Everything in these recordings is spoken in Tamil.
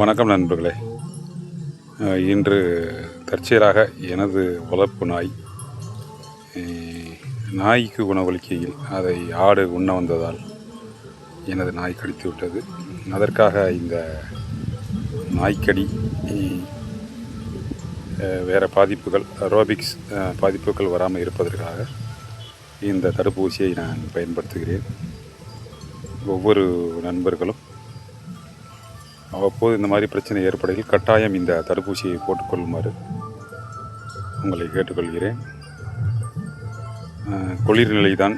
வணக்கம் நண்பர்களே. இன்று தற்செயலாக எனது வளர்ப்பு நாய் நாய்க்கு உணவளிக்கையில் அதை ஆடு உண்ண வந்ததால் எனது நாய் கடித்து விட்டது அதற்காக இந்த நாய்க்கடி வேறு பாதிப்புகள் ரோபிக்ஸ் பாதிப்புகள் வராமல் இருப்பதற்காக இந்த தடுப்பூசியை நான் பயன்படுத்துகிறேன். ஒவ்வொரு நண்பர்களும் அவ்வப்போது இந்த மாதிரி பிரச்சனை ஏற்படையில் கட்டாயம் இந்த தடுப்பூசியை போட்டுக்கொள்ளுமாறு உங்களை கேட்டுக்கொள்கிறேன். குளிர்நிலை தான்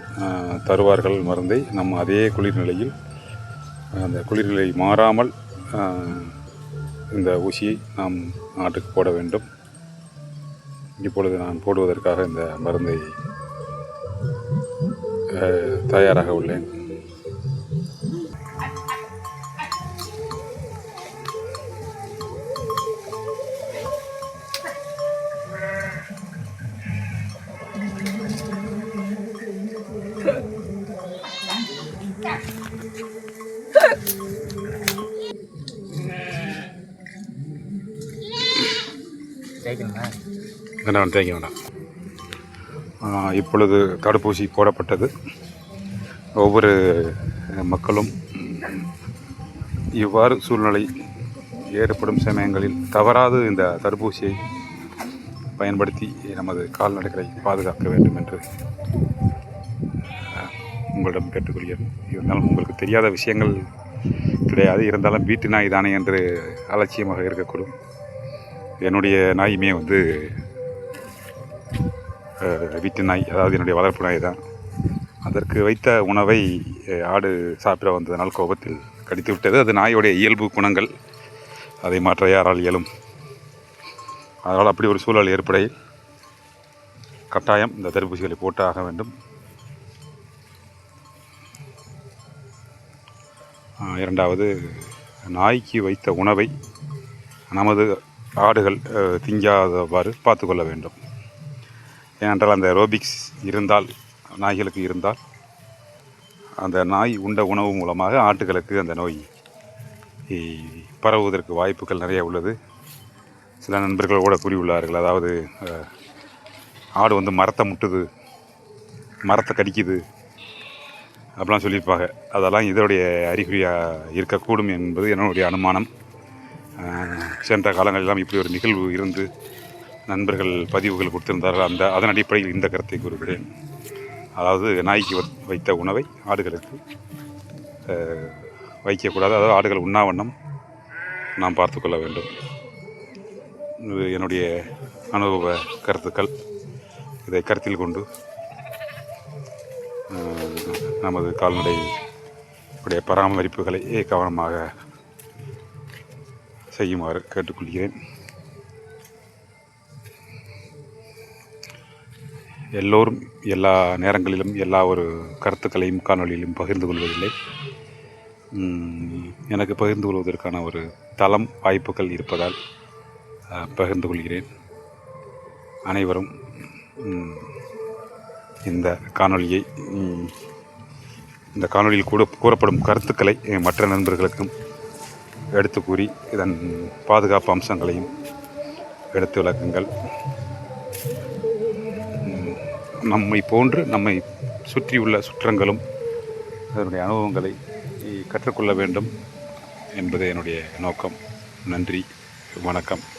தருவார்கள் மருந்தை. நம்ம அதே குளிர்நிலையில் அந்த குளிர்நிலை மாறாமல் இந்த ஊசியை நாம் நாட்டுக்கு போட வேண்டும். இப்பொழுது நான் போடுவதற்காக இந்த மருந்தை தயாராக உள்ளேன். வேண்டாம் தேங்க வேண்டாம் இப்பொழுது தடுப்பூசி போடப்பட்டது. ஒவ்வொரு மக்களும் இவ்வாறு சூழ்நிலை ஏற்படும் சமயங்களில் தவறாது இந்த தடுப்பூசியை பயன்படுத்தி நமது கால்நடைகளை பாதுகாக்க வேண்டும் என்று உங்களிடம் கேட்டுக்கொள்கிறேன். இருந்தாலும் உங்களுக்கு தெரியாத விஷயங்கள் கிடையாது. இருந்தாலும் வீட்டு நாய் தானே என்று அலட்சியமாக இருக்கக்கூடும். என்னுடைய நாயுமே வந்து வீட்டு நாய் அதாவது என்னுடைய வளர்ப்பு நாய் தான். அதற்கு வைத்த உணவை ஆடு சாப்பிட வந்ததனால் கோபத்தில் கடித்து விட்டது. அது நாயோடைய இயல்பு குணங்கள். அதை மாற்ற யாரால் இயலும்? அதனால் அப்படி ஒரு சூழல் ஏற்படையில் கட்டாயம் இந்த தடுப்பூசிகளை போட்டு ஆக வேண்டும். இரண்டாவது நாய்க்கு வைத்த உணவை நமது ஆடுகள் திங்காதவாறு பார்த்துக்கொள்ள வேண்டும். ஏனென்றால் அந்த ரோபிக்ஸ் இருந்தால் நாய்களுக்கு இருந்தால் அந்த நாய் உண்ட உணவு மூலமாக ஆட்டுகளுக்கு அந்த நோய் பரவுவதற்கு வாய்ப்புகள் நிறைய உள்ளது. சில நண்பர்கள் கூட கூறியுள்ளார்கள் அதாவது ஆடு வந்து மரத்தை முட்டுது மரத்தை கடிக்குது அப்படிலாம் சொல்லியிருப்பாங்க. அதெல்லாம் இதனுடைய அறிகுறியாக இருக்கக்கூடும் என்பது என்னுடைய அனுமானம். சென்ற காலங்களெல்லாம் இப்படி ஒரு நிகழ்வு இருந்து நண்பர்கள் பதிவுகள் கொடுத்திருந்தார்கள். அந்த அதன் அடிப்படையில் இந்த கருத்தை கூறுகிறேன். அதாவது நாய்க்கு வ- வைத்த உணவை ஆடுகளுக்கு வைக்கக்கூடாது. அதாவது ஆடுகள் உண்ணாவண்ணம் நாம் பார்த்துக்கொள்ள வேண்டும். என்னுடைய அனுபவ கருத்துக்கள். இதை கருத்தில் கொண்டு நமது கால்நடை உடைய பராமரிப்புகளை கவனமாக செய்யுமாறு கேட்டுக்கொள்கிறேன். எல்லோரும் எல்லா நேரங்களிலும் எல்லா ஒரு கருத்துக்களையும் காணொலியிலும் பகிர்ந்து கொள்வதில்லை. எனக்கு பகிர்ந்து கொள்வதற்கான ஒரு தளம் வாய்ப்புகள் இருப்பதால் பகிர்ந்து கொள்கிறேன். அனைவரும் இந்த காணொளியை இந்த காணொலியில் கூட கூறப்படும் கருத்துக்களை மற்ற நண்பர்களுக்கும் எடுத்து கூறி இதன் பாதுகாப்பு அம்சங்களையும் எடுத்து விளக்குங்கள். நம்மை போன்று நம்மை சுற்றியுள்ள சுற்றங்களும் அதனுடைய அனுபவங்களை கற்றுக்கொள்ள வேண்டும் என்பது என்னுடைய நோக்கம். நன்றி. வணக்கம்.